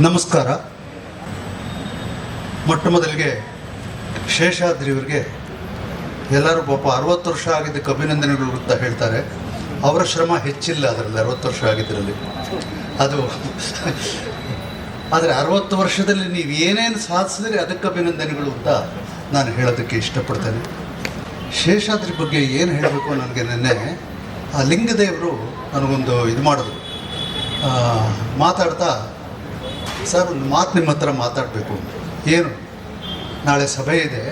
ನಮಸ್ಕಾರ. ಮೊಟ್ಟ ಮೊದಲಿಗೆ ಶೇಷಾದ್ರಿಯವರಿಗೆ ಎಲ್ಲರೂ ಪಾಪ ಅರವತ್ತು ವರ್ಷ ಆಗಿದ್ದಕ್ಕೆ ಅಭಿನಂದನೆಗಳು ಅಂತ ಹೇಳ್ತಾರೆ. ಅವರ ಶ್ರಮ ಹೆಚ್ಚಿಲ್ಲ ಅದರಲ್ಲಿ, ಅರವತ್ತು ವರ್ಷ ಆಗಿದ್ದರಲ್ಲಿ ಅದು ಆದರೆ ಅರವತ್ತು ವರ್ಷದಲ್ಲಿ ನೀವು ಏನೇನು ಸಾಧಿಸಿದ್ರೆ ಅದಕ್ಕೆ ಅಭಿನಂದನೆಗಳು ಅಂತ ನಾನು ಹೇಳೋದಕ್ಕೆ ಇಷ್ಟಪಡ್ತೇನೆ. ಶೇಷಾದ್ರಿ ಬಗ್ಗೆ ಏನು ಹೇಳಬೇಕು ನನಗೆ ನೆನ್ನೆ, ಆ ಲಿಂಗದೇವರು ನನಗೊಂದು ಇದು ಮಾಡಿದ್ರು. ಮಾತಾಡ್ತಾ, ಸರ್, ಒಂದು ಮಾತು ನಿಮ್ಮ ಹತ್ರ ಮಾತಾಡಬೇಕು ಏನು? ನಾಳೆ ಸಭೆ ಇದೆ.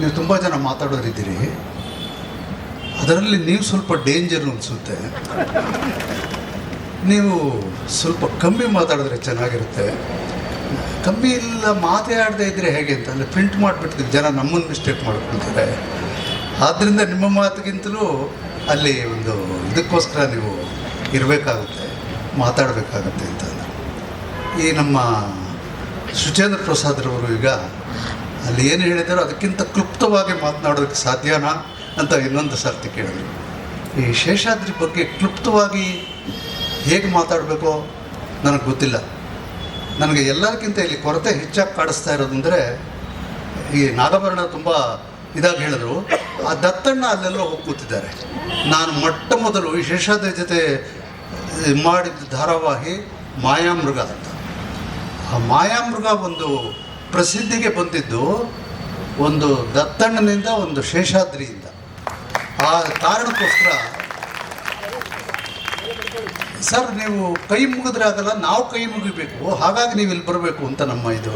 ನೀವು ತುಂಬ ಜನ ಮಾತಾಡೋರಿದ್ದೀರಿ. ಅದರಲ್ಲಿ ನೀವು ಸ್ವಲ್ಪ ಡೇಂಜರ್ ಅನಿಸುತ್ತೆ. ನೀವು ಸ್ವಲ್ಪ ಕಮ್ಮಿ ಮಾತಾಡಿದ್ರೆ ಚೆನ್ನಾಗಿರುತ್ತೆ. ಕಮ್ಮಿ ಇಲ್ಲ ಮಾತೇ ಆಡದೆ ಇದ್ದರೆ ಹೇಗೆ ಅಂತ ಅಲ್ಲಿ ಪ್ರಿಂಟ್ ಮಾಡಿಬಿಡ್ತೀವಿ ಜನ ನಮ್ಮನ್ನು ಮಿಸ್ಟೇಕ್ ಮಾಡ್ಕೊಳ್ತಾರೆ ಆದ್ದರಿಂದ ನಿಮ್ಮ ಮಾತಿಗಿಂತಲೂ ಅಲ್ಲಿ ಒಂದು ಇದಕ್ಕೋಸ್ಕರ ನೀವು ಇರಬೇಕಾಗುತ್ತೆ, ಮಾತಾಡಬೇಕಾಗುತ್ತೆ ಅಂತ. ಈ ನಮ್ಮ ಸುಚೇಂದ್ರ ಪ್ರಸಾದ್ರವರು ಈಗ ಅಲ್ಲಿ ಏನು ಹೇಳಿದಾರೋ ಅದಕ್ಕಿಂತ ಕ್ಲುಪ್ತವಾಗಿ ಮಾತನಾಡೋದಕ್ಕೆ ಸಾಧ್ಯನಾ ಅಂತ ಇನ್ನೊಂದು ಸರ್ತಿ ಕೇಳಿದ್ರು. ಈ ಶೇಷಾದ್ರಿ ಬಗ್ಗೆ ಕ್ಲುಪ್ತವಾಗಿ ಹೇಗೆ ಮಾತಾಡಬೇಕೋ ನನಗೆ ಗೊತ್ತಿಲ್ಲ. ನನಗೆ ಎಲ್ಲರಿಗಿಂತ ಇಲ್ಲಿ ಕೊರತೆ ಹೆಚ್ಚಾಗಿ ಕಾಡಿಸ್ತಾ ಇರೋದಂದರೆ ಈ ನಾಗಭರಣ ತುಂಬ ಇದಾಗಿ ಹೇಳಿದ್ರು. ಆ ದತ್ತಣ್ಣ ಅಲ್ಲೆಲ್ಲೋ ಹೋಗಿ ಕೂತಿದ್ದಾರೆ. ನಾನು ಮೊಟ್ಟ ಮೊದಲು ಈ ಶೇಷಾದ್ರಿ ಜೊತೆ ಮಾಡಿದ ಧಾರಾವಾಹಿ ಮಾಯಾಮೃಗ ಅಂತ. ಆ ಮಾಯಾಮೃಗ ಒಂದು ಪ್ರಸಿದ್ಧಿಗೆ ಬಂದಿದ್ದು ಒಂದು ದತ್ತಣ್ಣನಿಂದ ಒಂದು ಶೇಷಾದ್ರಿಯಿಂದ. ಆ ಕಾರಣಕ್ಕೋಸ್ಕರ ಸರ್ ನೀವು ಕೈ ಮುಗಿದ್ರೆ ಆಗಲ್ಲ ನಾವು ಕೈ ಮುಗಿಬೇಕು. ಹಾಗಾಗಿ ನೀವು ಇಲ್ಲಿ ಬರಬೇಕು ಅಂತ ನಮ್ಮ ಇದು.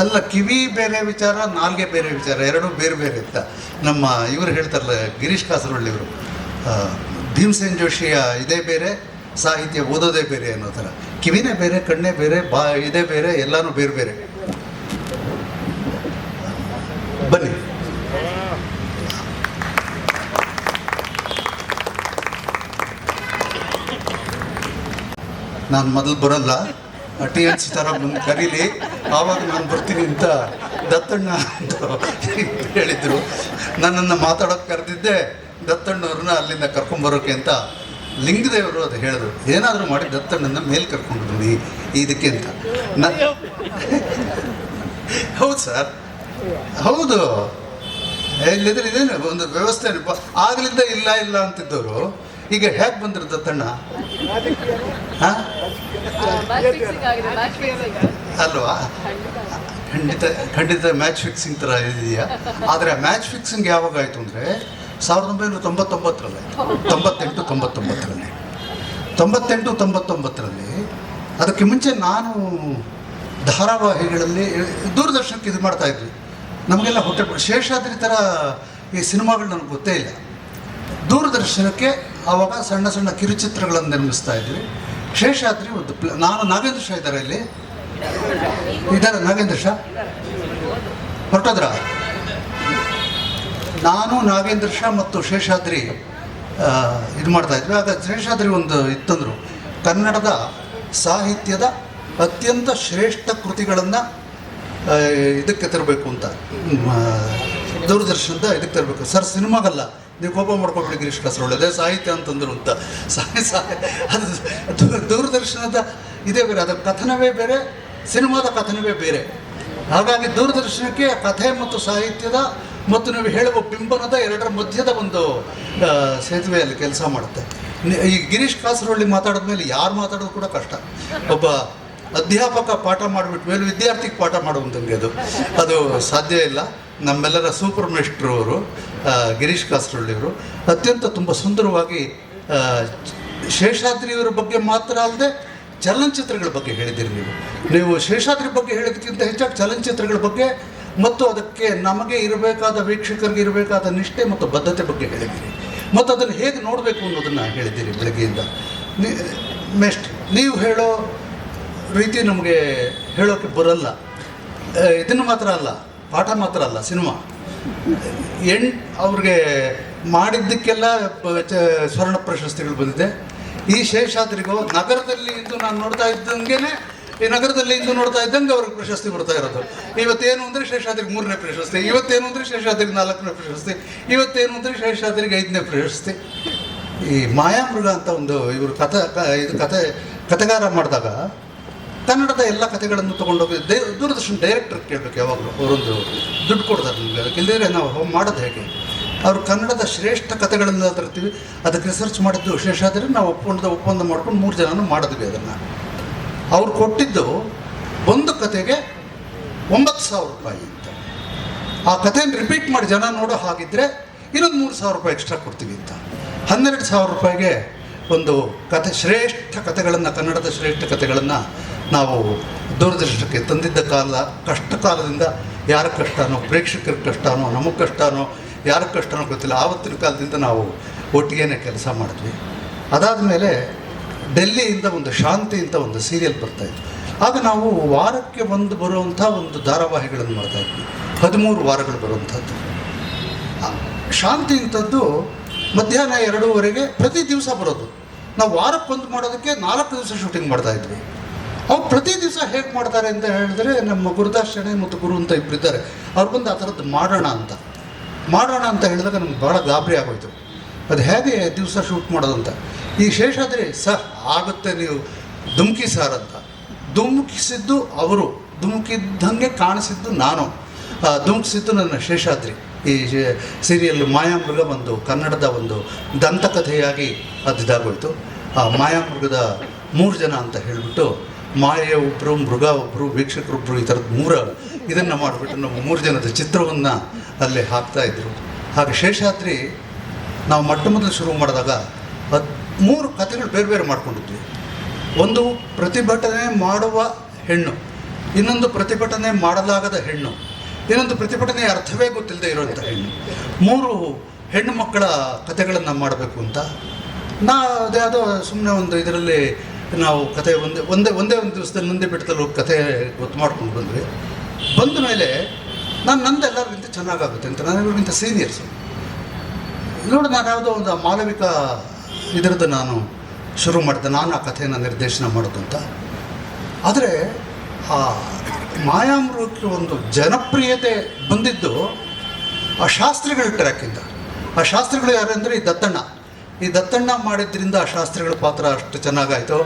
ಅಲ್ಲ ಕಿವಿ ಬೇರೆ ವಿಚಾರ ನಾಲ್ಗೆ ಬೇರೆ ವಿಚಾರ ಎರಡೂ ಬೇರೆ ಬೇರೆ ಅಂತ ನಮ್ಮ ಇವರು ಹೇಳ್ತಾರಲ್ಲ ಗಿರೀಶ್ ಕಾಸರಳ್ಳಿಯವರು ಭೀಮಸೇನ್ ಜೋಶಿಯ ಇದೇ ಬೇರೆ ಸಾಹಿತ್ಯ ಓದೋದೇ ಬೇರೆ ಅನ್ನೋ ಥರ. ಕಿವಿನೇ ಬೇರೆ ಕಣ್ಣೇ ಬೇರೆ ಬಾ ಇದೇ ಬೇರೆ ಎಲ್ಲನೂ ಬೇರೆ ಬೇರೆ. ಬನ್ನಿ. ನಾನು ಮೊದಲು ಬರಲ್ಲ. ಟಿ ಎನ್ ಥರ ಬಂದು ಕರೀಲಿ ಆವಾಗ ನಾನು ಬರ್ತೀನಿ ಅಂತ ದತ್ತಣ್ಣ ಅಂತ ಹೇಳಿದರು. ನನ್ನನ್ನು ಮಾತಾಡೋಕೆ ಕರೆದಿದ್ದೆ. ದತ್ತಣ್ಣವ್ರನ್ನ ಅಲ್ಲಿಂದ ಕರ್ಕೊಂಬರೋಕೆ ಅಂತ ಲಿಂಗದೇವರು ಅದು ಹೇಳಿದ್ರು. ಏನಾದರೂ ಮಾಡಿ ದತ್ತಣ್ಣನ ಮೇಲೆ ಕರ್ಕೊಂಡು ಬನ್ನಿ ಇದಕ್ಕೆ ಅಂತ. ನ ಹೌದು ಸರ್. ಹೌದು. ಇಲ್ಲಿದ್ರೆ ಇದೇನು ಒಂದು ವ್ಯವಸ್ಥೆ ಆಗಲಿಂದ ಇಲ್ಲ ಇಲ್ಲ ಅಂತಿದ್ದವರು. ಈಗ ಹೇಗೆ ಬಂದಿರುತ್ತೆ ತಣ್ಣ? ಅಲ್ವಾ? ಖಂಡಿತ ಖಂಡಿತ ಮ್ಯಾಚ್ ಫಿಕ್ಸಿಂಗ್ ಥರ ಇದೆಯಾ? ಆದರೆ ಮ್ಯಾಚ್ ಫಿಕ್ಸಿಂಗ್ ಯಾವಾಗ ಆಯಿತು ಅಂದರೆ ಸಾವಿರದ ಒಂಬೈನೂರ ತೊಂಬತ್ತೊಂಬತ್ತರಲ್ಲಿ, ತೊಂಬತ್ತೆಂಟು ತೊಂಬತ್ತೊಂಬತ್ತರಲ್ಲಿ. ತೊಂಬತ್ತೆಂಟು, ತೊಂಬತ್ತೊಂಬತ್ತರಲ್ಲಿ, ಅದಕ್ಕೆ ಮುಂಚೆ ನಾನು ಧಾರಾವಾಹಿಗಳಲ್ಲಿ ದೂರದರ್ಶನಕ್ಕೆ ಇದು ಮಾಡ್ತಾ ಇದ್ವಿ. ನಮಗೆಲ್ಲ ಹೊಟ್ಟೆ ಶೇಷಾದ್ರಿ ಥರ ಈ ಸಿನಿಮಾಗಳು ನನಗೆ ಗೊತ್ತೇ ಇಲ್ಲ. ದೂರದರ್ಶನಕ್ಕೆ ಆವಾಗ ಸಣ್ಣ ಸಣ್ಣ ಕಿರುಚಿತ್ರಗಳನ್ನು ನಿರ್ಮಿಸ್ತಾ ಇದ್ವಿ. ಶೇಷಾದ್ರಿ ಒಂದು ಪ್ಲ, ನಾನು ನಾಗೇಂದ್ರ ಶಾ ಇದ್ದಾರೆ ಇಲ್ಲಿ. ಇದ್ದಾರೆ ನಾಗೇಂದ್ರ ಶಾ? ಹೊರಟದ್ರ? ನಾನು, ನಾಗೇಂದ್ರ ಶಾ ಮತ್ತು ಶೇಷಾದ್ರಿ ಇದು ಮಾಡ್ತಾ ಇದ್ವಿ. ಆಗ ಶೇಷಾದ್ರಿ ಒಂದು ಇತ್ತಂದರು. ಕನ್ನಡದ ಸಾಹಿತ್ಯದ ಅತ್ಯಂತ ಶ್ರೇಷ್ಠ ಕೃತಿಗಳನ್ನು ಇದಕ್ಕೆ ತರಬೇಕು ಅಂತ. ದೂರದರ್ಶನದ ಇದಕ್ಕೆ ತರಬೇಕು. ಸರ್, ಸಿನಿಮಾಗಲ್ಲ. ನೀವು ಕೋಪ ಮಾಡ್ಕೊಂಡು ಗಿರೀಶ್ ಕಾಸರೊಳ್ಳೆ ಸಾಹಿತ್ಯ ಅಂತಂದ್ರು ಅಂತ. ಸಾಹಿ ಸಾಹಿ ಅದು ದೂರದರ್ಶನದ ಇದೇ ಬೇರೆ, ಅದರ ಕಥನವೇ ಬೇರೆ, ಸಿನಿಮಾದ ಕಥನವೇ ಬೇರೆ. ಹಾಗಾಗಿ ದೂರದರ್ಶನಕ್ಕೆ ಕಥೆ ಮತ್ತು ಸಾಹಿತ್ಯದ ಮತ್ತು ನೀವು ಹೇಳುವ ಬಿಂಬನದ ಎರಡರ ಮಧ್ಯದ ಒಂದು ಸೇತುವೆಯಲ್ಲಿ ಕೆಲಸ ಮಾಡುತ್ತೆ. ಈ ಗಿರೀಶ್ ಕಾಸರೊಳ್ಳಿ ಮಾತಾಡಿದ ಮೇಲೆ ಯಾರು ಮಾತಾಡೋದು ಕೂಡ ಕಷ್ಟ. ಒಬ್ಬ ಅಧ್ಯಾಪಕ ಪಾಠ ಮಾಡಿಬಿಟ್ಟ ಮೇಲೆ ವಿದ್ಯಾರ್ಥಿಗೆ ಪಾಠ ಮಾಡುವಂತಂಗೆ ಅದು. ಅದು ಸಾಧ್ಯ ಇಲ್ಲ. ನಮ್ಮೆಲ್ಲರ ಸೂಪರ್ ಮಿನಿಸ್ಟ್ರು ಅವರು ಗಿರೀಶ್ ಅವರು ಅತ್ಯಂತ ತುಂಬ ಸುಂದರವಾಗಿ ಶೇಷಾದ್ರಿಯವರ ಬಗ್ಗೆ ಮಾತ್ರ ಅಲ್ಲದೆ ಚಲನಚಿತ್ರಗಳ ಬಗ್ಗೆ ಹೇಳಿದ್ದೀರಿ ನೀವು. ನೀವು ಶೇಷಾದ್ರಿ ಬಗ್ಗೆ ಹೇಳೋದಕ್ಕಿಂತ ಹೆಚ್ಚಾಗಿ ಚಲನಚಿತ್ರಗಳ ಬಗ್ಗೆ ಮತ್ತು ಅದಕ್ಕೆ ನಮಗೆ ಇರಬೇಕಾದ ವೀಕ್ಷಕರಿಗೆ ಇರಬೇಕಾದ ನಿಷ್ಠೆ ಮತ್ತು ಬದ್ಧತೆ ಬಗ್ಗೆ ಹೇಳಿದ್ದೀರಿ. ಮತ್ತು ಅದನ್ನು ಹೇಗೆ ನೋಡಬೇಕು ಅನ್ನೋದನ್ನು ಹೇಳಿದ್ದೀರಿ ಬೆಳಗ್ಗೆಯಿಂದ. ಮೆಸ್ಟ್ ನೀವು ಹೇಳೋ ರೀತಿ ನಮಗೆ ಹೇಳೋಕ್ಕೆ ಬರಲ್ಲ. ಇದನ್ನು ಮಾತ್ರ ಅಲ್ಲ. ಪಾಠ ಮಾತ್ರ ಅಲ್ಲ, ಸಿನಿಮಾ. ಎಂಡ್ ಅವ್ರಿಗೆ ಮಾಡಿದ್ದಕ್ಕೆಲ್ಲ ಸ್ವರ್ಣ ಪ್ರಶಸ್ತಿಗಳು ಬಂದಿದೆ. ಈ ಶೇಷಾದ್ರಿಗೂ ನಗರದಲ್ಲಿ ಇದ್ದು ನಾನು ನೋಡ್ತಾ ಇದ್ದಂಗೆ ಈ ನಗರದಲ್ಲಿ ಇದ್ದು ನೋಡ್ತಾ ಇದ್ದಂಗೆ ಅವ್ರಿಗೆ ಪ್ರಶಸ್ತಿ ಬರ್ತಾ ಇರೋದು. ಇವತ್ತೇನು ಅಂದರೆ ಶೇಷಾದ್ರಿಗೆ ಮೂರನೇ ಪ್ರಶಸ್ತಿ, ಇವತ್ತೇನು ಅಂದರೆ ಶೇಷಾದ್ರಿಗೆ ನಾಲ್ಕನೇ ಪ್ರಶಸ್ತಿ, ಇವತ್ತೇನು ಅಂದರೆ ಶೇಷಾದ್ರಿಗೆ ಐದನೇ ಪ್ರಶಸ್ತಿ. ಈ ಮಾಯಾಮೃಗ ಅಂತ ಒಂದು ಇವರು ಕಥ ಇದು ಕತೆ ಕಥೆಗಾರ ಮಾಡಿದಾಗ ಕನ್ನಡದ ಎಲ್ಲ ಕಥೆಗಳನ್ನು ತೊಗೊಂಡೋಗಿ ದೇ ದೂರದರ್ಶನ ಡೈರೆಕ್ಟರ್ ಕೇಳಬೇಕು ಯಾವಾಗಲೂ. ಅವರೊಂದು ದುಡ್ಡು ಕೊಡ್ತಾರೆ ನಿಮಗೆ. ಅದಕ್ಕೆ ಇಲ್ಲದೇ ನಾವು ಮಾಡೋದು ಹೇಗೆ? ಅವರು ಕನ್ನಡದ ಶ್ರೇಷ್ಠ ಕಥೆಗಳನ್ನು ತರ್ತೀವಿ. ಅದಕ್ಕೆ ರಿಸರ್ಚ್ ಮಾಡಿದ್ದು ವಿಶೇಷ. ಆದರೆ ನಾವು ಒಪ್ಪಂದ ಒಪ್ಪಂದ ಮಾಡ್ಕೊಂಡು ಮೂರು ಜನನೂ ಮಾಡಿದ್ವಿ ಅದನ್ನು. ಅವ್ರು ಕೊಟ್ಟಿದ್ದು ಒಂದು ಕತೆಗೆ ಒಂಬತ್ತು ಸಾವಿರ ರೂಪಾಯಿ ಅಂತ. ಆ ಕಥೆಯನ್ನು ರಿಪೀಟ್ ಮಾಡಿ ಜನ ನೋಡೋ ಹಾಗಿದ್ರೆ ಇನ್ನೊಂದು ಮೂರು ಸಾವಿರ ರೂಪಾಯಿ ಎಕ್ಸ್ಟ್ರಾ ಕೊಡ್ತೀವಿ ಅಂತ. ಹನ್ನೆರಡು ಸಾವಿರ ರೂಪಾಯಿಗೆ ಒಂದು ಕತೆ ಶ್ರೇಷ್ಠ ಕಥೆಗಳನ್ನು, ಕನ್ನಡದ ಶ್ರೇಷ್ಠ ಕಥೆಗಳನ್ನು ನಾವು ದೂರದರ್ಶನಕ್ಕೆ ತಂದಿದ್ದ ಕಾಲ ಕಷ್ಟ ಕಾಲದಿಂದ ಯಾರ ಕಷ್ಟನೋ, ಪ್ರೇಕ್ಷಕರ ಕಷ್ಟನೋ, ನಮಗೆ ಕಷ್ಟನೋ, ಯಾರ ಕಷ್ಟನೋ ಗೊತ್ತಿಲ್ಲ. ಆವತ್ತಿನ ಕಾಲದಿಂದ ನಾವು ಒಟ್ಟಿಗೆನೆ ಕೆಲಸ ಮಾಡಿದ್ವಿ. ಅದಾದ ಮೇಲೆ ಡೆಲ್ಲಿಯಿಂದ ಒಂದು ಶಾಂತಿ ಅಂತ ಒಂದು ಸೀರಿಯಲ್ ಬರ್ತಾಯಿತ್ತು ಆಗ ನಾವು ವಾರಕ್ಕೆ ಒಂದು ಬರುವಂಥ ಒಂದು ಧಾರಾವಾಹಿಗಳನ್ನು ಮಾಡ್ತಾಯಿದ್ವಿ ಹದಿಮೂರು ವಾರಗಳು ಬರುವಂಥದ್ದು. ಶಾಂತಿ ಇಂಥದ್ದು ಮಧ್ಯಾಹ್ನ ಎರಡೂವರೆಗೆ ಪ್ರತಿ ದಿವಸ ಬರೋದು. ನಾವು ವಾರಕ್ಕೊಂದು ಮಾಡೋದಕ್ಕೆ ನಾಲ್ಕು ದಿವಸ ಶೂಟಿಂಗ್ ಮಾಡ್ತಾ ಇದ್ವಿ. ಅವ್ರು ಪ್ರತಿ ದಿವಸ ಹೇಗೆ ಮಾಡ್ತಾರೆ ಅಂತ ಹೇಳಿದ್ರೆ, ನಮ್ಮ ಗುರುದಾಸ್ ಶೆಣೆ ಮತ್ತು ಗುರು ಅಂತ ಇಬ್ಬರಿದ್ದಾರೆ ಅವ್ರು ಬಂದು ಆ ಥರದ್ದು ಮಾಡೋಣ ಅಂತ. ಮಾಡೋಣ ಅಂತ ಹೇಳಿದಾಗ ನಮ್ಗೆ ಭಾಳ ಗಾಬರಿ ಆಗೋಯ್ತು. ಅದು ಹೇಗೆ ದಿವಸ ಶೂಟ್ ಮಾಡೋದು ಅಂತ? ಈ ಶೇಷಾದ್ರಿ, ಸರ್, ಆಗುತ್ತೆ ನೀವು ಧುಮುಕಿ ಸರ್ ಅಂತ. ಧುಮುಕಿಸಿದ್ದು ಅವರು. ಧುಮುಕಿದ್ದಂಗೆ ಕಾಣಿಸಿದ್ದು ನಾನು. ಧುಮುಕಿಸಿದ್ದು ನನ್ನ ಶೇಷಾದ್ರಿ. ಈ ಸೀರಿಯಲ್ ಮಾಯಾಮೃಗ ಒಂದು, ಕನ್ನಡದ ಒಂದು ದಂತಕಥೆಯಾಗಿ ಅದು ಇದಾಗೋಯ್ತು ಆ, ಮಾಯಾಮೃಗದ ಮೂರು ಜನ ಅಂತ ಹೇಳಿಬಿಟ್ಟು ಮಾಯೆ ಒಬ್ಬರು ಮೃಗ ಒಬ್ಬರು ವೀಕ್ಷಕರೊಬ್ಬರು ಈ ಥರದ್ದು ಮೂರ ಇದನ್ನು ಮಾಡಿಬಿಟ್ಟು ನಾವು ಮೂರು ಜನದ ಚಿತ್ರವನ್ನು ಅಲ್ಲಿ ಹಾಕ್ತಾಯಿದ್ರು ಹಾಗೆ ಶೇಷಾದ್ರಿ ನಾವು ಮೊಟ್ಟ ಮೊದಲು ಶುರು ಮಾಡಿದಾಗ ಹತ್ ಮೂರು ಕಥೆಗಳು ಬೇರೆ ಬೇರೆ ಮಾಡ್ಕೊಂಡಿದ್ವಿ. ಒಂದು ಪ್ರತಿಭಟನೆ ಮಾಡುವ ಹೆಣ್ಣು, ಇನ್ನೊಂದು ಪ್ರತಿಭಟನೆ ಮಾಡಲಾಗದ ಹೆಣ್ಣು, ಇನ್ನೊಂದು ಪ್ರತಿಭಟನೆಯ ಅರ್ಥವೇ ಗೊತ್ತಿಲ್ಲದೆ ಇರುವಂಥ ಹೆಣ್ಣು. ಮೂರು ಹೆಣ್ಣು ಮಕ್ಕಳ ಕಥೆಗಳನ್ನು ಮಾಡಬೇಕು ಅಂತ ನಾ ಅದ್ಯಾವುದೋ ಸುಮ್ಮನೆ ಒಂದು ಇದರಲ್ಲಿ ನಾವು ಕಥೆ ಒಂದೇ ಒಂದೇ ಒಂದೇ ಒಂದು ದಿವಸದಲ್ಲಿ ನಂದಿ ಬೆಟ್ಟದಲ್ಲಿ ಕಥೆ ಗೊತ್ತು ಮಾಡ್ಕೊಂಡು ಬಂದ್ವಿ. ಬಂದ ಮೇಲೆ ನಾನು ನಂದು ಎಲ್ಲರಿಗಿಂತ ಚೆನ್ನಾಗಾಗುತ್ತೆ ಅಂತ, ನಾನು ಇವ್ರಿಗಿಂತ ಸೀನಿಯರ್ಸು ನೋಡಿ, ನಾನು ಯಾವುದೋ ಒಂದು ಮಾನವಿಕ ಇದರದ್ದು ನಾನು ಶುರು ಮಾಡಿದೆ, ನಾನು ಆ ಕಥೆಯನ್ನು ನಿರ್ದೇಶನ ಮಾಡೋದು ಅಂತ. ಆದರೆ ಆ ಮಾಯಾಮೃಗಕ್ಕೆ ಒಂದು ಜನಪ್ರಿಯತೆ ಬಂದಿದ್ದು ಆ ಶಾಸ್ತ್ರಿಗಳ ಟ್ರ್ಯಾಕಿಂದ ಆ ಶಾಸ್ತ್ರಿಗಳು ಯಾರಂದರೆ ಈ ದತ್ತಣ್ಣ. ಈ ದತ್ತಣ್ಣ ಮಾಡಿದ್ರಿಂದ ಆ ಶಾಸ್ತ್ರಿಗಳ ಪಾತ್ರ ಅಷ್ಟು ಚೆನ್ನಾಗಾಯಿತು.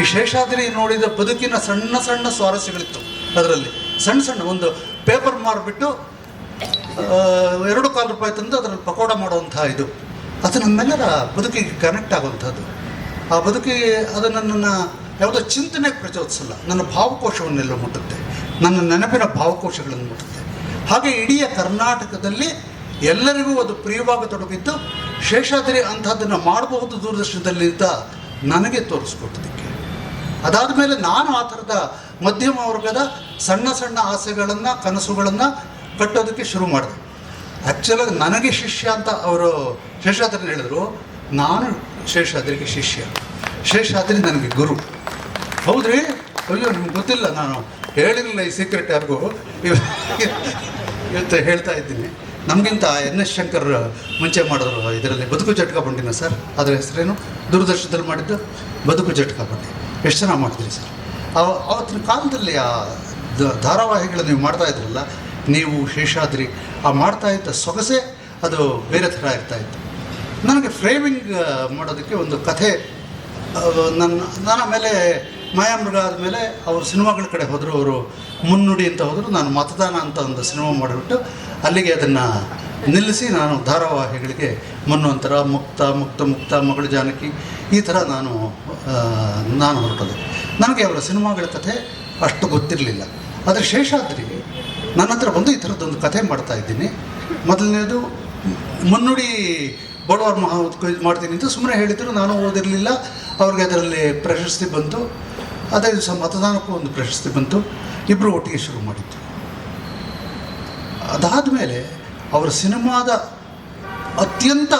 ಈ ಶೇಷಾದ್ರಿ ನೋಡಿದ ಬದುಕಿನ ಸಣ್ಣ ಸಣ್ಣ ಸ್ವಾರಸ್ಯಗಳಿತ್ತು ಅದರಲ್ಲಿ. ಸಣ್ಣ ಸಣ್ಣ ಒಂದು ಪೇಪರ್ ಮಾರಿಬಿಟ್ಟು ಎರಡು ಕಾಲು ರೂಪಾಯಿ ತಂದು ಅದರಲ್ಲಿ ಪಕೋಡ ಮಾಡುವಂತಹ ಇದು. ಅದು ನಮ್ಮೆಲ್ಲರ ಬದುಕಿಗೆ ಕನೆಕ್ಟ್ ಆಗುವಂಥದ್ದು. ಆ ಬದುಕಿಗೆ ಅದು ನನ್ನನ್ನು ಯಾವುದೋ ಚಿಂತನೆಗೆ ಪ್ರಚೋದಿಸಲ್ಲ. ನನ್ನ ಭಾವಕೋಶವನ್ನೆಲ್ಲ ಮುಟ್ಟುತ್ತೆ. ನನ್ನ ನೆನಪಿನ ಭಾವಕೋಶಗಳನ್ನು ಮುಟ್ಟುತ್ತೆ. ಹಾಗೆ ಇಡೀ ಕರ್ನಾಟಕದಲ್ಲಿ ಎಲ್ಲರಿಗೂ ಅದು ಪ್ರಿಯವಾಗತೊಡಗಿದ್ದು ಶೇಷಾದ್ರಿ ಅಂಥದ್ದನ್ನು ಮಾಡಬಹುದು ದೂರದರ್ಶನದಲ್ಲಿ ಅಂತ ನನಗೆ ತೋರಿಸ್ಕೊಟ್ಟಿದ್ದಕ್ಕೆ. ಅದಾದ ಮೇಲೆ ನಾನು ಆ ಥರದ ಮಧ್ಯಮ ವರ್ಗದ ಸಣ್ಣ ಸಣ್ಣ ಆಸೆಗಳನ್ನು, ಕನಸುಗಳನ್ನು ಕಟ್ಟೋದಕ್ಕೆ ಶುರು ಮಾಡಿದೆ. ಆ್ಯಕ್ಚುಲಾಗಿ ನನಗೆ ಶಿಷ್ಯ ಅಂತ ಅವರು ಶೇಷಾದ್ರಿ ಹೇಳಿದ್ರು. ನಾನು ಶೇಷಾದ್ರಿಗೆ ಶಿಷ್ಯ. ಶೇಷಾದ್ರಿ ನನಗೆ ಗುರು. ಹೌದ್ರಿ? ಅಯ್ಯೋ, ನಿಮ್ಗೆ ಗೊತ್ತಿಲ್ಲ, ನಾನು ಹೇಳಿರಲಿಲ್ಲ ಈ ಸೀಕ್ರೆಟ್ ಯಾರಿಗೂ. ಇವ- ಇವತ್ತು ಹೇಳ್ತಾ ಇದ್ದೀನಿ. ನಮಗಿಂತ ಎನ್ ಎಸ್ ಶಂಕರ್ ಮುಂಚೆ ಮಾಡಿದ್ರು ಇದರಲ್ಲಿ ಬದುಕು ಜಟ್ಕ ಬಂಡಿನ ಸರ್. ಅದರ ಹೆಸರೇನು? ದೂರದರ್ಶನದಲ್ಲಿ ಮಾಡಿದ್ದು ಬದುಕು ಜಟ್ಕ ಬಂಡಿ ಎಷ್ಟು ಚೆನ್ನಾಗಿ ಮಾಡ್ತೀರಿ ಸರ್? ಅವ- ಆವತ್ತಿನ ಕಾಲದಲ್ಲಿ ಆ ಧಾರಾವಾಹಿಗಳು ನೀವು ಮಾಡ್ತಾ ಇದ್ರಲ್ಲ, ನೀವು ಶೇಷಾದ್ರಿ, ಆ ಮಾಡ್ತಾ ಇದ್ದ ಸೊಗಸೆ ಅದು ಬೇರೆ ಥರ ಇರ್ತಾ ಇತ್ತು. ನನಗೆ ಫ್ರೇಮಿಂಗ್ ಮಾಡೋದಕ್ಕೆ ಒಂದು ಕಥೆ ನನ್ನ ನನ್ನ ನಾನು ಆಮೇಲೆ ಮಾಯಾಮೃಗ ಆದಮೇಲೆ ಅವರು ಸಿನಿಮಾಗಳ ಕಡೆ ಹೋದರು, ಅವರು ಮುನ್ನುಡಿ ಅಂತ ಹೋದರು, ನಾನು ಮತದಾನ ಅಂತ ಒಂದು ಸಿನಿಮಾ ಮಾಡಿಬಿಟ್ಟು ಅಲ್ಲಿಗೆ ಅದನ್ನು ನಿಲ್ಲಿಸಿ ನಾನು ಧಾರಾವಾಹಿಗಳಿಗೆ ಮನ್ವಂತರ ಮುಕ್ತ ಮುಕ್ತ ಮುಕ್ತ, ಮಗಳು ಜಾನಕಿ ಈ ಥರ ನಾನು ನಾನು ಹೊರಟೋದೆ. ನನಗೆ ಅವರ ಸಿನಿಮಾಗಳ ಕಥೆ ಅಷ್ಟು ಗೊತ್ತಿರಲಿಲ್ಲ. ಆದರೆ ಶೇಷಾದ್ರಿ ನನ್ನ ಹತ್ರ ಬಂದು ಈ ಥರದ್ದೊಂದು ಕಥೆ ಮಾಡ್ತಾ ಇದ್ದೀನಿ. ಮೊದಲನೇದು, ಮುನ್ನುಡಿ ಬಡವರ ಮಹಾ ಮಾಡ್ತೀನಿ ಅಂತ ಸುಮ್ಮನೆ ಹೇಳಿದರು, ನಾನು ಓದಿರಲಿಲ್ಲ. ಅವ್ರಿಗೆ ಅದರಲ್ಲಿ ಪ್ರಶಸ್ತಿ ಬಂತು. ಅದೇ ದಿವಸ ಮತದಾನಕ್ಕೂ ಒಂದು ಪ್ರಶಸ್ತಿ ಬಂತು. ಇಬ್ಬರು ಒಟ್ಟಿಗೆ ಶುರು ಮಾಡಿದ್ದು ಅದಾದ ಮೇಲೆ ಅವರ ಸಿನಿಮಾದ ಅತ್ಯಂತ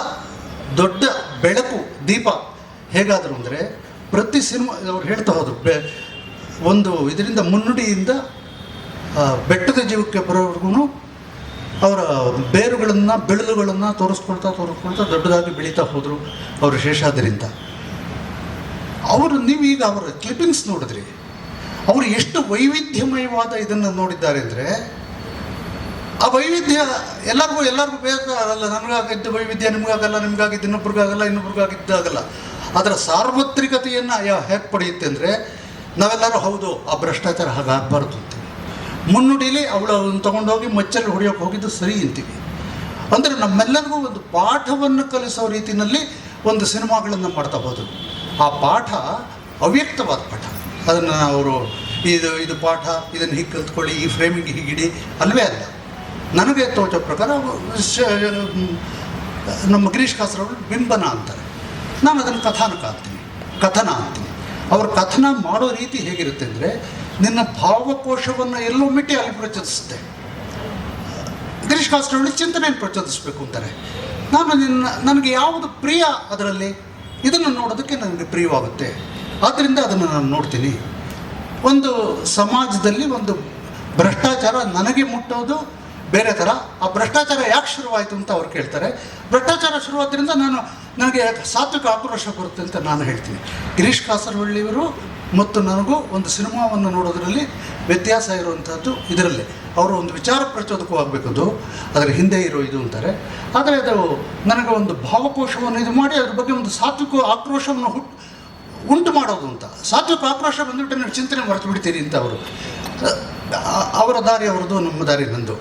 ದೊಡ್ಡ ಬೆಳಕು ದೀಪ ಹೇಗಾದರು ಅಂದರೆ ಪ್ರತಿ ಸಿನಿಮಾ ಅವ್ರು ಹೇಳ್ತಾ ಹೋದರು, ಬೆ, ಒಂದು ಇದರಿಂದ ಮುನ್ನುಡಿಯಿಂದ ಬೆಟ್ಟದ ಜೀವಕ್ಕೆ ಬರೋವರೆಗೂ ಅವರ ಬೇರುಗಳನ್ನು, ಬೆಳಲುಗಳನ್ನು ತೋರಿಸ್ಕೊಳ್ತಾ ತೋರಿಸ್ಕೊಳ್ತಾ ದೊಡ್ಡದಾಗಿ ಬೆಳೀತಾ ಹೋದರು ಅವರು ಶೇಷಾದ್ರಿಂದ ಅವರು ನೀವೀಗ ಅವರ ಕ್ಲಿಪ್ಪಿಂಗ್ಸ್ ನೋಡಿದ್ರಿ. ಅವರು ಎಷ್ಟು ವೈವಿಧ್ಯಮಯವಾದ ಇದನ್ನು ನೋಡಿದ್ದಾರೆ ಅಂದರೆ, ಆ ವೈವಿಧ್ಯ ಎಲ್ಲರಿಗೂ ಎಲ್ಲರಿಗೂ ಬೇಕಾಗಲ್ಲ ನನಗಾಗಿದ್ದು ವೈವಿಧ್ಯ, ನಿಮಗಾಗಲ್ಲ, ನಿಮಗಾಗಿದ್ದು ಇನ್ನೊಬ್ರಿಗಾಗಲ್ಲ, ಇನ್ನೊಬ್ರಿಗಾಗಿದ್ದಾಗಲ್ಲ. ಅದರ ಸಾರ್ವತ್ರಿಕತೆಯನ್ನು ಯಾವ ಹೇಗೆ ಪಡೆಯುತ್ತೆ ಅಂದರೆ, ನಾವೆಲ್ಲರೂ ಹೌದು, ಆ ಭ್ರಷ್ಟಾಚಾರ ಹಾಗಾಗಬಾರ್ದು ಅಂತ ಮುನ್ನುಡಿಲಿ ಅವಳು ಅದನ್ನು ತೊಗೊಂಡೋಗಿ ಮಚ್ಚಲ್ಲಿ ಹೊಡೆಯೋಕೆ ಹೋಗಿದ್ದು ಸರಿ ಅಂತೀವಿ. ಅಂದರೆ ನಮ್ಮೆಲ್ಲರಿಗೂ ಒಂದು ಪಾಠವನ್ನು ಕಲಿಸೋ ರೀತಿಯಲ್ಲಿ ಒಂದು ಸಿನಿಮಾಗಳನ್ನು ಮಾಡ್ತಾ ಹೋದರು. ಆ ಪಾಠ ಅವ್ಯಕ್ತವಾದ ಪಾಠ. ಅದನ್ನು ಅವರು, ಇದು ಇದು ಪಾಠ, ಇದನ್ನು ಹೀಗೆ ಕಲ್ತ್ಕೊಳ್ಳಿ, ಈ ಫ್ರೇಮಿಂಗ್ ಹೀಗಿಡಿ ಅಲ್ವೇ ಅಲ್ಲ. ನನಗೆ ತೋಚೋ ಪ್ರಕಾರ ನಮ್ಮ ಗಿರೀಶ್ ಕಾಸರವರು ಬಿಂಬನ ಅಂತಾರೆ. ನಾನು ಅದನ್ನು ಕಥಾನಕ ಅಂತೀನಿ, ಕಥನ ಅಂತೀನಿ. ಅವ್ರ ಕಥನ ಮಾಡೋ ರೀತಿ ಹೇಗಿರುತ್ತೆ ಅಂದರೆ, ನಿನ್ನ ಭಾವಕೋಶವನ್ನು ಎಲ್ಲೋ ಮಿಟ್ಟಿ ಅಲ್ಲಿ ಪ್ರಚೋದಿಸುತ್ತೆ. ಗಿರೀಶ್ ಚಿಂತನೆಯನ್ನು ಪ್ರಚೋದಿಸಬೇಕು ಅಂತಾರೆ. ನಾನು ನಿನ್ನ, ನನಗೆ ಯಾವುದು ಪ್ರಿಯ ಅದರಲ್ಲಿ? ಇದನ್ನು ನೋಡೋದಕ್ಕೆ ನನಗೆ ಪ್ರಿಯವಾಗುತ್ತೆ. ಆದ್ದರಿಂದ ಅದನ್ನು ನಾನು ನೋಡ್ತೀನಿ. ಒಂದು ಸಮಾಜದಲ್ಲಿ ಒಂದು ಭ್ರಷ್ಟಾಚಾರ ನನಗೆ ಮುಟ್ಟೋದು ಬೇರೆ ಥರ. ಆ ಭ್ರಷ್ಟಾಚಾರ ಯಾಕೆ ಶುರುವಾಯಿತು ಅಂತ ಅವ್ರು ಕೇಳ್ತಾರೆ. ಭ್ರಷ್ಟಾಚಾರ ಶುರುವಾದ್ರಿಂದ ನಾನು ನನಗೆ ಸಾತ್ವಿಕ ಆಕ್ರೋಶ ಬರುತ್ತೆ ಅಂತ ನಾನು ಹೇಳ್ತೀನಿ. ಗಿರೀಶ್ ಕಾಸರವಳ್ಳಿಯವರು ಮತ್ತು ನನಗೂ ಒಂದು ಸಿನಿಮಾವನ್ನು ನೋಡೋದರಲ್ಲಿ ವ್ಯತ್ಯಾಸ ಇರುವಂಥದ್ದು ಇದರಲ್ಲಿ. ಅವರು ಒಂದು ವಿಚಾರ ಪ್ರಚೋದಕವಾಗಬೇಕದು, ಅದರ ಹಿಂದೆ ಇರೋ ಇದು ಅಂತಾರೆ. ಆದರೆ ಅದು ನನಗೆ ಒಂದು ಭಾವಕೋಶವನ್ನು ಇದು ಮಾಡಿ ಅದ್ರ ಬಗ್ಗೆ ಒಂದು ಸಾತ್ವಿಕ ಆಕ್ರೋಶವನ್ನು ಹುಟ್ಟು ಉಂಟು ಮಾಡೋದು ಅಂತ. ಸಾತ್ವಿಕ ಆಕ್ರೋಶ ಬಂದುಬಿಟ್ಟು ನೀವು ಚಿಂತನೆ ಮರೆತು ಬಿಡ್ತೀರಿ ಅಂತ ಅವರು. ಅವರ ದಾರಿ ಅವರದು, ನಮ್ಮ ದಾರಿ ನಂದು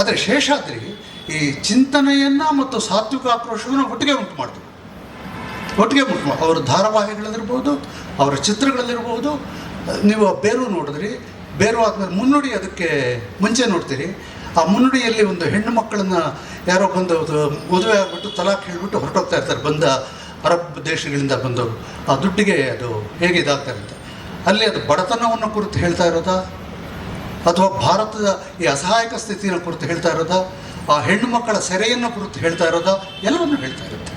ಆದರೆ ಶೇಷಾದ್ರಿ ಈ ಚಿಂತನೆಯನ್ನು ಮತ್ತು ಸಾತ್ವಿಕ ಆಕ್ರೋಶವನ್ನು ಒಟ್ಟಿಗೆ ಉಂಟು ಮಾಡಿದ್ರು ಒಟ್ಟಿಗೆ ಅವರ ಧಾರಾವಾಹಿಗಳಲ್ಲಿರ್ಬೋದು, ಅವರ ಚಿತ್ರಗಳಲ್ಲಿರ್ಬೋದು. ನೀವು ಬೇರು ನೋಡಿದ್ರಿ. ಬೇರು ಆದಮೇಲೆ ಮುನ್ನುಡಿ ಅದಕ್ಕೆ ಮುಂಚೆ ನೋಡ್ತೀರಿ. ಆ ಮುನ್ನುಡಿಯಲ್ಲಿ ಒಂದು ಹೆಣ್ಣು ಮಕ್ಕಳನ್ನು ಯಾರೋ ಬಂದು ಮದುವೆ ಆಗಿಬಿಟ್ಟು ತಲಾಖ್ ಹೇಳಿಬಿಟ್ಟು ಹೊರಟೋಗ್ತಾ ಇರ್ತಾರೆ. ಬಂದ ಅರಬ್ ದೇಶಗಳಿಂದ ಬಂದವರು. ಆ ದುಡ್ಡಿಗೆ ಅದು ಹೇಗೆ ಇದಾಗ್ತಾ ಇರುತ್ತೆ ಅಲ್ಲಿ ಅದು ಬಡತನವನ್ನು ಕುರಿತು ಹೇಳ್ತಾ ಇರೋದಾ? ಅಥವಾ ಭಾರತದ ಈ ಅಸಹಾಯಕ ಸ್ಥಿತಿಯನ್ನು ಕುರಿತು ಹೇಳ್ತಾ ಇರೋದಾ? ಆ ಹೆಣ್ಣು ಮಕ್ಕಳ ಸೆರೆಯನ್ನು ಕುರಿತು ಹೇಳ್ತಾ ಇರೋದಾ? ಎಲ್ಲವನ್ನು ಹೇಳ್ತಾ ಇರುತ್ತೆ.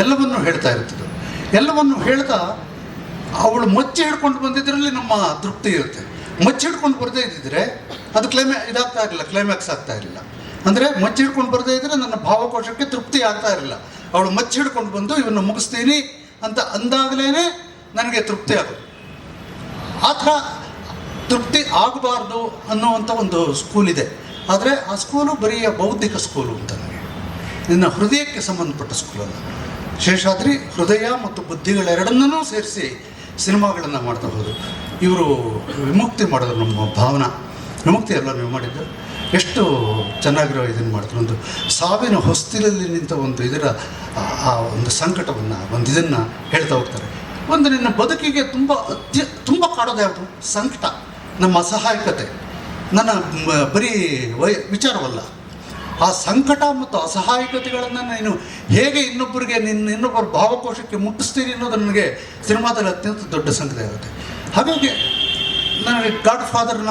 ಎಲ್ಲವನ್ನು ಹೇಳ್ತಾ ಇರ್ತದೆ ಎಲ್ಲವನ್ನು ಹೇಳ್ತಾ ಅವಳು ಮಚ್ಚಿ ಹಿಡ್ಕೊಂಡು ಬಂದಿದ್ದರಲ್ಲಿ ನಮ್ಮ ತೃಪ್ತಿ ಇರುತ್ತೆ. ಮಚ್ಚಿ ಹಿಡ್ಕೊಂಡು ಬರದೇ ಇದ್ದಿದ್ರೆ ಅದು ಕ್ಲೈಮ್ಯಾ ಇದಾಗ್ತಾ ಇರಲಿಲ್ಲ ಕ್ಲೈಮ್ಯಾಕ್ಸ್ ಆಗ್ತಾ ಇರಲಿಲ್ಲ. ಅಂದರೆ ಮಚ್ಚಿ ಹಿಡ್ಕೊಂಡು ಬರದೇ ಇದ್ದರೆ ನನ್ನ ಭಾವಕೋಶಕ್ಕೆ ತೃಪ್ತಿ ಆಗ್ತಾ ಇರಲಿಲ್ಲ. ಅವಳು ಮಚ್ಚಿ ಹಿಡ್ಕೊಂಡು ಬಂದು ಇವನ್ನ ಮುಗಿಸ್ತೀನಿ ಅಂತ ಅಂದಾಗಲೇ ನನಗೆ ತೃಪ್ತಿ ಆಗುತ್ತೆ ಆ ಥರ ತೃಪ್ತಿ ಆಗಬಾರ್ದು ಅನ್ನುವಂಥ ಒಂದು ಸ್ಕೂಲ್ ಇದೆ. ಆದರೆ ಆ ಸ್ಕೂಲು ಬರೀ ಬೌದ್ಧಿಕ ಸ್ಕೂಲು ಅಂತ ನನಗೆ. ನಿನ್ನ ಹೃದಯಕ್ಕೆ ಸಂಬಂಧಪಟ್ಟ ಸ್ಕೂಲಲ್ಲ ಶೇಷಾದ್ರಿ ಹೃದಯ ಮತ್ತು ಬುದ್ಧಿಗಳೆರಡನ್ನೂ ಸೇರಿಸಿ ಸಿನಿಮಾಗಳನ್ನು ಮಾಡ್ತಾ ಹೋದರು. ಇವರು ವಿಮುಕ್ತಿ ಮಾಡಿದ್ರು ನಮ್ಮ ಭಾವನಾ. ವಿಮುಕ್ತಿ ಎಲ್ಲ ನೀವು ಮಾಡಿದ್ದು. ಎಷ್ಟು ಚೆನ್ನಾಗಿರೋ ಇದನ್ನು ಮಾಡಿದ್ರು ಒಂದು ಸಾವಿನ ಹೊಸ್ತಿಲಲ್ಲಿ ನಿಂತ ಒಂದು ಇದರ, ಆ- ಒಂದು ಸಂಕಟವನ್ನು, ಒಂದು ಇದನ್ನು ಹೇಳ್ತಾ ಹೋಗ್ತಾರೆ. ಒಂದು ನಿನ್ನ ಬದುಕಿಗೆ ತುಂಬ ಅತ್ಯ, ತುಂಬ ಕಾಡೋದು ಯಾವುದು? ಸಂಕಟ. ನಮ್ಮ ಅಸಹಾಯಕತೆ. ನನ್ನ ಬರೀ ವಯ, ವಿಚಾರವಲ್ಲ. ಆ ಸಂಕಟ ಮತ್ತು ಅಸಹಾಯಕತೆಗಳನ್ನು ನೀನು ಹೇಗೆ ಇನ್ನೊಬ್ಬರಿಗೆ ನಿನ್ನ ಇನ್ನೊಬ್ಬರ ಭಾವಕೋಶಕ್ಕೆ ಮುಟ್ಟಿಸ್ತೀರಿ ಅನ್ನೋದು ನನಗೆ ಸಿನಿಮಾದಲ್ಲಿ ಅತ್ಯಂತ ದೊಡ್ಡ ಸಂಕಟ ಆಗುತ್ತೆ. ಹಾಗಾಗಿ ನನಗೆ ಗಾಡ್ ಫಾದರ್ನ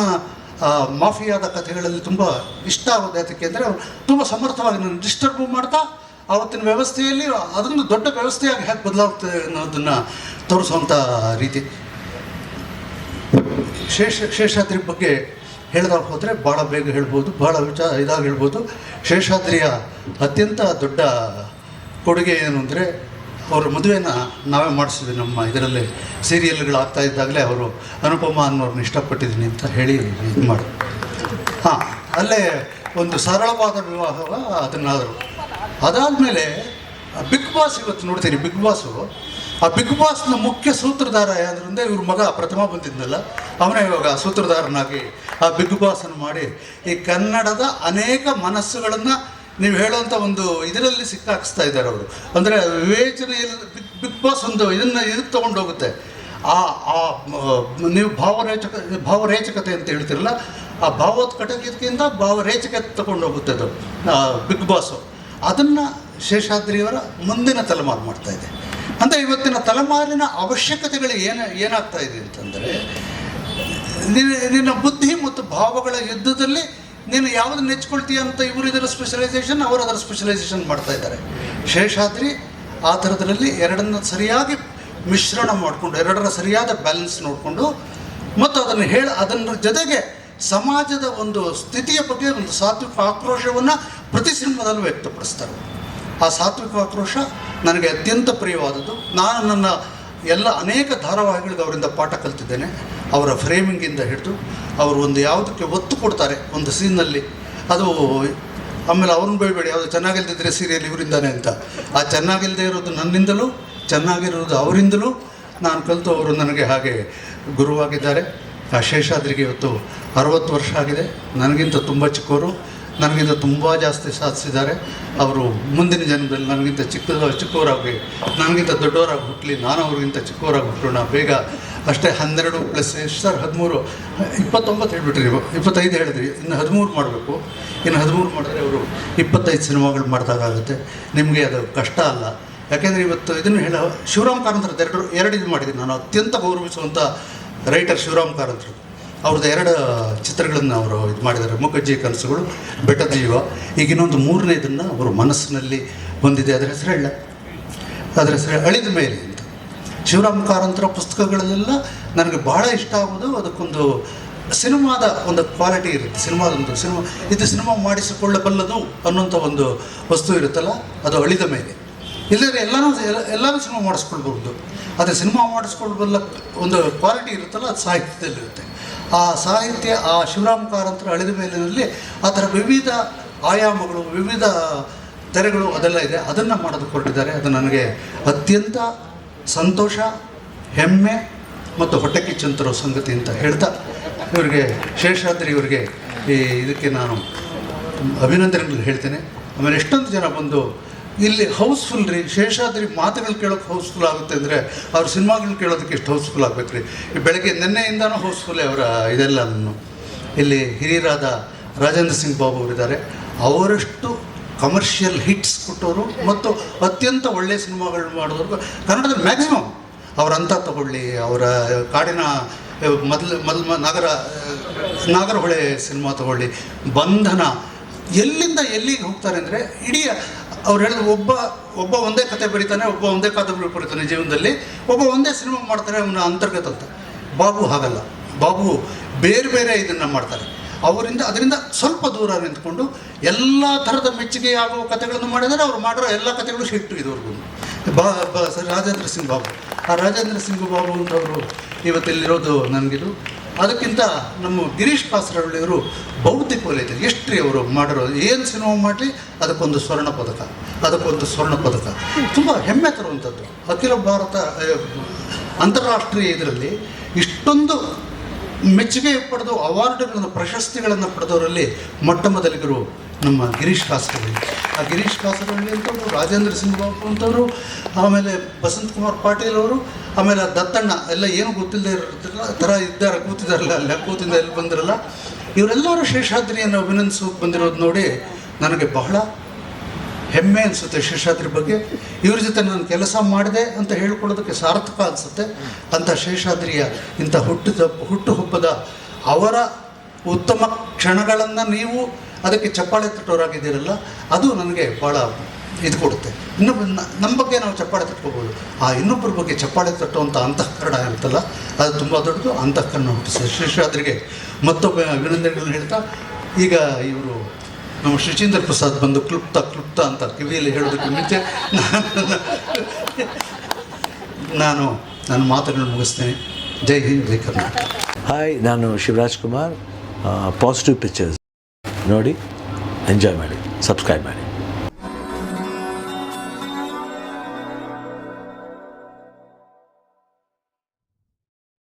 ಮಾಫಿಯಾದ ಕಥೆಗಳಲ್ಲಿ ತುಂಬ ಇಷ್ಟ ಆಗುತ್ತೆ ಯಾತಕ್ಕೆ ಅಂದರೆ ತುಂಬ ಸಮರ್ಥವಾಗಿ ನನ್ನ ಡಿಸ್ಟರ್ಬ್ ಮಾಡ್ತಾ ಆವತ್ತಿನ ವ್ಯವಸ್ಥೆಯಲ್ಲಿ ಅದೊಂದು ದೊಡ್ಡ ವ್ಯವಸ್ಥೆಯಾಗಿ ಹೇಗೆ ಬದಲಾಗ್ತದೆ ಅನ್ನೋದನ್ನು ತೋರಿಸುವಂಥ ರೀತಿ. ಶೇಷ, ಶೇಷಾದ್ರಿ ಬಗ್ಗೆ ಹೇಳ್ತಾ ಹೋದರೆ ಭಾಳ ಬೇಗ ಹೇಳ್ಬೋದು ಭಾಳ ವಿಚಾರ ಇದಾಗಿ ಹೇಳ್ಬೋದು. ಶೇಷಾದ್ರಿಯ ಅತ್ಯಂತ ದೊಡ್ಡ ಕೊಡುಗೆ ಏನು ಅಂದರೆ ಅವರ ಮದುವೆನ ನಾವೇ ಮಾಡಿಸಿದ್ವಿ ನಮ್ಮ ಇದರಲ್ಲಿ ಸೀರಿಯಲ್ಗಳು ಆಗ್ತಾ ಇದ್ದಾಗಲೇ ಅವರು ಅನುಪಮ ಅನ್ನೋರನ್ನ ಇಷ್ಟಪಟ್ಟಿದ್ದೀನಿ ಅಂತ ಹೇಳಿ ಇದು ಮಾಡಿ. ಹಾಂ, ಅಲ್ಲೇ ಒಂದು ಸರಳವಾದ ವಿವಾಹ ಅದನ್ನಾದರು. ಅದಾದಮೇಲೆ ಬಿಗ್ ಬಾಸ್ ಇವತ್ತು ನೋಡ್ತೀನಿ, ಬಿಗ್ ಬಾಸು. ಆ ಬಿಗ್ ಬಾಸ್ನ ಮುಖ್ಯ ಸೂತ್ರಧಾರ ಯಾವ್ದ್ರಿಂದ ಇವ್ರ ಮಗ ಪ್ರಥಮ ಬಂದಿದ್ನಲ್ಲ, ಅವನೇ ಇವಾಗ ಸೂತ್ರಧಾರನಾಗಿ ಆ ಬಿಗ್ ಬಾಸನ್ನು ಮಾಡಿ ಈ ಕನ್ನಡದ ಅನೇಕ ಮನಸ್ಸುಗಳನ್ನು ನೀವು ಹೇಳುವಂಥ ಒಂದು ಇದರಲ್ಲಿ ಸಿಕ್ಕಾಕಿಸ್ತಾ ಇದ್ದಾರೆ ಅವರು. ಅಂದರೆ ವಿವೇಚನೆಯಲ್ಲಿ ಬಿಗ್ ಬಿಗ್ ಬಾಸ್ ಒಂದು ಇದನ್ನು ಇದಕ್ಕೆ ತೊಗೊಂಡೋಗುತ್ತೆ. ಆ ಆ ನೀವು ಭಾವರೇಚಕ, ಭಾವರೇಚಕತೆ ಅಂತ ಹೇಳ್ತಿರಲ್ಲ, ಆ ಭಾವೋತ್ಕಟಕಿಂದ ಭಾವರೇಚಕತೆ ತಗೊಂಡು ಹೋಗುತ್ತೆ ಅದು ಬಿಗ್ ಬಾಸು. ಅದನ್ನು ಶೇಷಾದ್ರಿಯವರ ಮುಂದಿನ ತಲೆಮಾರು ಮಾಡ್ತಾ ಇದೆ. ಅಂದರೆ ಇವತ್ತಿನ ತಲೆಮಾರಿನ ಅವಶ್ಯಕತೆಗಳು ಏನು, ಏನಾಗ್ತಾ ಇದೆ ಅಂತಂದರೆ, ನಿನ್ನ ಬುದ್ಧಿ ಮತ್ತು ಭಾವಗಳ ಯುದ್ಧದಲ್ಲಿ ನೀನು ಯಾವ್ದು ನೆಚ್ಕೊಳ್ತೀಯ ಅಂತ ಇವರು ಇದರ ಸ್ಪೆಷಲೈಸೇಷನ್ ಅವರು ಅದರ ಸ್ಪೆಷಲೈಸೇಷನ್ ಮಾಡ್ತಾ ಇದ್ದಾರೆ. ಶೇಷಾದ್ರಿ ಆ ಥರದ್ರಲ್ಲಿ ಎರಡನ್ನ ಸರಿಯಾಗಿ ಮಿಶ್ರಣ ಮಾಡಿಕೊಂಡು, ಎರಡರ ಸರಿಯಾದ ಬ್ಯಾಲೆನ್ಸ್ ನೋಡಿಕೊಂಡು ಮತ್ತು ಅದನ್ನು ಹೇಳ, ಅದನ್ನ ಜೊತೆಗೆ ಸಮಾಜದ ಒಂದು ಸ್ಥಿತಿಯ ಬಗ್ಗೆ ಒಂದು ಸಾತ್ವಿಕ ಆಕ್ರೋಶವನ್ನು ಪ್ರತಿ ಸಿನಿಮಾದಲ್ಲೂ ವ್ಯಕ್ತಪಡಿಸ್ತಾರೆ. ಆ ಸಾತ್ವಿಕ ಆಕ್ರೋಶ ನನಗೆ ಅತ್ಯಂತ ಪ್ರಿಯವಾದದ್ದು. ನಾನು ನನ್ನ ಎಲ್ಲ ಅನೇಕ ಧಾರಾವಾಹಿಗಳಿಗೆ ಅವರಿಂದ ಪಾಠ ಕಲ್ತಿದ್ದೇನೆ. ಅವರ ಫ್ರೇಮಿಂಗಿಂದ ಹಿಡಿದು ಅವರು ಒಂದು ಯಾವುದಕ್ಕೆ ಒತ್ತು ಕೊಡ್ತಾರೆ ಒಂದು ಸೀನ್ನಲ್ಲಿ ಅದು ಆಮೇಲೆ ಅವ್ರನ್ನ ಬೈಬೇಡಿ ಯಾವುದು ಚೆನ್ನಾಗಿಲ್ದಿದ್ರೆ ಸೀರಿಯಲ್ ಇವರಿಂದಾನೆ ಅಂತ. ಆ ಚೆನ್ನಾಗಿಲ್ಲದೆ ಇರೋದು ನನ್ನಿಂದಲೂ, ಚೆನ್ನಾಗಿರೋದು ಅವರಿಂದಲೂ ನಾನು ಕಲಿತು ಅವರು ನನಗೆ ಹಾಗೆ ಗುರುವಾಗಿದ್ದಾರೆ. ಆ ಶೇಷಾದ್ರಿಗೆ ಇವತ್ತು ಅರವತ್ತು ವರ್ಷ ಆಗಿದೆ. ನನಗಿಂತ ತುಂಬ ಚಿಕ್ಕವರು. ನನಗಿಂತ ತುಂಬ ಜಾಸ್ತಿ ಸಾಧಿಸಿದ್ದಾರೆ. ಅವರು ಮುಂದಿನ ಜನ್ಮದಲ್ಲಿ ನನಗಿಂತ ಚಿಕ್ಕ ಚಿಕ್ಕವರಾಗಿ, ನನಗಿಂತ ದೊಡ್ಡವರಾಗಿ ಹುಟ್ಟಲಿ ನಾನು ಅವ್ರಿಗಿಂತ ಚಿಕ್ಕವರಾಗಿ ಹುಟ್ಟೋಣ ಬೇಗ ಅಷ್ಟೇ ಹನ್ನೆರಡು ಪ್ಲಸ್ ಎಷ್ಟು ಸರ್ ಹದಿಮೂರು, ಇಪ್ಪತ್ತೊಂಬತ್ತು ಹೇಳಿಬಿಟ್ರಿ ನೀವು, ಇಪ್ಪತ್ತೈದು ಹೇಳಿದ್ರಿ, ಇನ್ನು ಹದಿಮೂರು ಮಾಡಬೇಕು. ಇನ್ನು ಹದಿಮೂರು ಮಾಡಿದ್ರೆ ಅವರು ಇಪ್ಪತ್ತೈದು ಸಿನಿಮಾಗಳು ಮಾಡಿದಾಗುತ್ತೆ ನಿಮಗೆ ಅದು ಕಷ್ಟ ಅಲ್ಲ. ಯಾಕೆಂದರೆ ಇವತ್ತು ಇದನ್ನು ಹೇಳ ಶಿವರಾಮ್ ಕಾರಂತರದ್ದು ಎರಡು ಎರಡು ಇದು ಮಾಡಿದ್ದೀನಿ. ನಾನು ಅತ್ಯಂತ ಗೌರವಿಸುವಂಥ ರೈಟರ್ ಶಿವರಾಮ್ ಕಾರಂತರು ಅವ್ರದ್ದು ಎರಡು ಚಿತ್ರಗಳನ್ನು ಅವರು ಇದು ಮಾಡಿದ್ದಾರೆ. ಮುಖಜ್ಜಿ ಕನಸುಗಳು ಬೆಟ್ಟದ ಜೀವ. ಈಗ ಇನ್ನೊಂದು ಮೂರನೇದನ್ನು ಅವರು ಮನಸ್ಸಿನಲ್ಲಿ ಹೊಂದಿದೆ. ಅದರ ಹೆಸರು ಹೇಳ. ಅದರ ಹೆಸರು ಅಳಿದ ಮೇಲೆ ಅಂತ. ಶಿವರಾಮ್ ಕಾರಂತರ ಪುಸ್ತಕಗಳಲ್ಲೆಲ್ಲ ನನಗೆ ಭಾಳ ಇಷ್ಟ ಆಗೋದು. ಅದಕ್ಕೊಂದು ಸಿನಿಮಾದ ಒಂದು ಕ್ವಾಲಿಟಿ ಇರುತ್ತೆ. ಸಿನಿಮಾದೊಂದು ಸಿನಿಮಾ. ಇದು ಸಿನಿಮಾ ಮಾಡಿಸಿಕೊಳ್ಳಬಲ್ಲದು ಅನ್ನೋಂಥ ಒಂದು ವಸ್ತು ಇರುತ್ತಲ್ಲ, ಅದು ಅಳಿದ ಮೇಲೆ. ಇಲ್ಲದ್ರೆ ಎಲ್ಲನೂ ಎಲ್ಲ- ಸಿನಿಮಾ ಮಾಡಿಸ್ಕೊಳ್ಬಹುದು. ಆದರೆ ಸಿನಿಮಾ ಮಾಡಿಸ್ಕೊಳ್ಬಲ್ಲ ಒಂದು ಕ್ವಾಲಿಟಿ ಇರುತ್ತಲ್ಲ, ಅದು ಸಾಹಿತ್ಯದಲ್ಲಿರುತ್ತೆ. ಆ ಸಾಹಿತ್ಯ, ಆ ಶಿವರಾಮ ಕಾರಂತರ ಅಳಿದ ಮೇಲಿನಲ್ಲಿ ಆ ಥರ ವಿವಿಧ ಆಯಾಮಗಳು, ವಿವಿಧ ತೆರೆಗಳು ಅದೆಲ್ಲ ಇದೆ. ಅದನ್ನು ಮಾಡೋದು ಹೊರಟಿದ್ದಾರೆ ಅದು ನನಗೆ ಅತ್ಯಂತ ಸಂತೋಷ, ಹೆಮ್ಮೆ ಮತ್ತು ಹೊಟ್ಟೆ ಕಿಚ್ಚಂತರೋ ಸಂಗತಿ ಅಂತ ಹೇಳ್ತಾ ಇವರಿಗೆ, ಶೇಷಾದ್ರಿ ಇವರಿಗೆ ಈ ಇದಕ್ಕೆ ನಾನು ಅಭಿನಂದನೆಗಳು ಹೇಳ್ತೇನೆ. ಆಮೇಲೆ ಎಷ್ಟೊಂದು ಜನ ಬಂದು ಇಲ್ಲಿ ಹೌಸ್ಫುಲ್ ರೀ. ಶೇಷಾದ್ರಿ ಮಾತುಗಳು ಕೇಳೋಕೆ ಹೌಸ್ಫುಲ್ ಆಗುತ್ತೆ ಅಂದರೆ ಅವ್ರ ಸಿನಿಮಾಗಳು ಕೇಳೋದಕ್ಕೆ ಎಷ್ಟು ಹೌಸ್ಫುಲ್ ಆಗಬೇಕು ರೀ ಬೆಳಗ್ಗೆ ನಿನ್ನೆಯಿಂದನೂ ಹೌಸ್ಫುಲ್ಲೇ ಅವರ ಇದೆಲ್ಲ ಇಲ್ಲಿ ಹಿರಿಯರಾದ ರಾಜೇಂದ್ರ ಸಿಂಗ್ ಬಾಬು ಅವರಿದ್ದಾರೆ. ಅವರಷ್ಟು ಕಮರ್ಷಿಯಲ್ ಹಿಟ್ಸ್ ಕೊಟ್ಟವರು ಮತ್ತು ಅತ್ಯಂತ ಒಳ್ಳೆಯ ಸಿನಿಮಾಗಳನ್ನು ಮಾಡಿದವರು. ಕನ್ನಡದ ಮ್ಯಾಕ್ಸಿಮಮ್ ಅವರ ಅಂತ ತಗೊಳ್ಳಿ, ಅವರ ಕಾಡಿನ ಮೊದಲು ಮೊದಲು, ನಗರ, ನಾಗರಹೊಳೆ ಸಿನಿಮಾ ತಗೊಳ್ಳಿ. ಬಂಧನ. ಎಲ್ಲಿಂದ ಎಲ್ಲಿಗೆ ಹೋಗ್ತಾರೆ ಅಂದರೆ ಇಡೀ ಅವ್ರು ಹೇಳಿದ್ರು, ಒಬ್ಬ ಒಬ್ಬ ಒಂದೇ ಕತೆ ಬರೀತಾನೆ, ಒಬ್ಬ ಒಂದೇ ಕಾದಂಬರಿ ಬರೀತಾನೆ ಜೀವನದಲ್ಲಿ. ಒಬ್ಬ ಒಂದೇ ಸಿನಿಮಾ ಮಾಡ್ತಾರೆ ಅವನ ಅಂತರ್ಗತ ಅಂತ. ಬಾಬು ಹಾಗಲ್ಲ. ಬಾಬು ಬೇರೆ ಬೇರೆ ಇದನ್ನು ಮಾಡ್ತಾರೆ. ಅವರಿಂದ, ಅದರಿಂದ ಸ್ವಲ್ಪ ದೂರ ನಿಂತ್ಕೊಂಡು ಎಲ್ಲ ಥರದ ಮೆಚ್ಚುಗೆ ಆಗುವ ಕಥೆಗಳನ್ನು ಮಾಡಿದರೆ ಅವ್ರು ಮಾಡಿರೋ ಎಲ್ಲ ಕಥೆಗಳು ಹಿಟ್ಟು ಇದುವರೆಗೂ. ಬಾ ಬಾ, ಸರ್, ರಾಜೇಂದ್ರ ಸಿಂಗ್ ಬಾಬು. ಆ ರಾಜೇಂದ್ರ ಸಿಂಗ್ ಬಾಬು ಅಂತವರು ಇವತ್ತಿಲ್ಲಿರೋದು ನನಗಿದು. ಅದಕ್ಕಿಂತ ನಮ್ಮ ಗಿರೀಶ್ ಕಾಸರಹಳ್ಳಿಯವರು ಬೌದ್ಧಿಕ ವಲಯದಲ್ಲಿ ಎಷ್ಟು ರೀ ಅವರು ಮಾಡಿರೋ ಏನು ಸಿನಿಮಾ ಮಾಡಲಿ, ಅದಕ್ಕೊಂದು ಸ್ವರ್ಣ ಪದಕ, ಅದಕ್ಕೊಂದು ಸ್ವರ್ಣ ಪದಕ. ತುಂಬ ಹೆಮ್ಮೆ ತರುವಂಥದ್ದು. ಅಖಿಲ ಭಾರತ ಅಂತಾರಾಷ್ಟ್ರೀಯ ಇದರಲ್ಲಿ ಇಷ್ಟೊಂದು ಮೆಚ್ಚುಗೆ ಪಡೆದು ಅವಾರ್ಡ್ಗಳನ್ನು, ಪ್ರಶಸ್ತಿಗಳನ್ನು ಪಡೆದವರಲ್ಲಿ ಮೊಟ್ಟ ಮೊದಲಿಗರು ನಮ್ಮ ಗಿರೀಶ್ ಕಾಸರಹಳ್ಳಿ ಆ ಗಿರೀಶ್ ಕಾಸರಹಳ್ಳಿ ಅಂತವರು ರಾಜೇಂದ್ರ ಸಿಂಗ್ ಬಾಬು ಅಂತವರು ಆಮೇಲೆ ಬಸಂತ್ ಕುಮಾರ್ ಪಾಟೀಲ್ ಅವರು, ಆಮೇಲೆ ದತ್ತಣ್ಣ, ಎಲ್ಲ ಏನು ಗೊತ್ತಿಲ್ಲದೆ ಇರೋದಿಲ್ಲ ಥರ ಇದ್ದಾರೆ, ಕೂತಿದ್ದಾರಲ್ಲ, ಅಲ್ಲ ಕೂತಿದ್ದ ಎಲ್ಲಿ ಬಂದಿರಲ್ಲ? ಇವರೆಲ್ಲರೂ ಶೇಷಾದ್ರಿಯನ್ನು ಅಭಿನಂದಿಸೋಕೆ ಬಂದಿರೋದು ನೋಡಿ ನನಗೆ ಬಹಳ ಹೆಮ್ಮೆ ಅನಿಸುತ್ತೆ ಶೇಷಾದ್ರಿ ಬಗ್ಗೆ. ಇವ್ರ ಜೊತೆ ನಾನು ಕೆಲಸ ಮಾಡಿದೆ ಅಂತ ಹೇಳ್ಕೊಳ್ಳೋದಕ್ಕೆ ಸಾರ್ಥಕ ಅನಿಸುತ್ತೆ. ಅಂಥ ಶೇಷಾದ್ರಿಯ ಇಂಥ ಹುಟ್ಟಿದ ಹುಟ್ಟುಹಬ್ಬದ ಅವರ ಉತ್ತಮ ಕ್ಷಣಗಳನ್ನು ನೀವು ಅದಕ್ಕೆ ಚಪ್ಪಾಳೆ ತಟ್ಟೋರಾಗಿದ್ದೀರಲ್ಲ ಅದು ನನಗೆ ಭಾಳ ಇದು ಕೊಡುತ್ತೆ. ಇನ್ನೊಬ್ಬ ನಮ್ಮ ಬಗ್ಗೆ ನಾವು ಚಪ್ಪಾಳೆ ತಟ್ಕೋಬೋದು. ಆ ಇನ್ನೊಬ್ಬರ ಬಗ್ಗೆ ಚಪ್ಪಾಳೆ ತಟ್ಟುವಂಥ ಅಂತಃಕರಣ ಇರುತ್ತಲ್ಲ, ಅದು ತುಂಬ ದೊಡ್ಡದು, ಅಂತಃಕರಣ ಹುಟ್ಟಿಸ್ತದೆ ಶೇಷಾದ್ರಿಗೆ ಮತ್ತೊಬ್ಬ ಅಭಿನಂದನೆಗಳನ್ನ ಹೇಳ್ತಾ, ಈಗ ಇವರು ನಮ್ಮ ಶಚೀಂದ್ರ ಪ್ರಸಾದ್ ಬಂದು ಕ್ಲುಪ್ತ ಕ್ಲುಪ್ತ ಅಂತ ಕಿವಿಯಲ್ಲಿ ಹೇಳೋದಕ್ಕೆ ಮುಂಚೆ ನಾನು ನನ್ನ ಮಾತುಗಳನ್ನು ಮುಗಿಸ್ತೇನೆ. ಜೈ ಹಿಂದ್, ಜೈ ಕರ್ನಾಟಕ. ಹಾಯ್ ನಾನು ಶಿವರಾಜ್ ಕುಮಾರ್ ಪಾಸಿಟಿವ್ ಪಿಕ್ಚರ್ಸ್ ನೋಡಿ ಎಂಜಾಯ್ ಮಾಡಿ ಸಬ್ಸ್ಕ್ರೈಬ್ ಮಾಡಿ.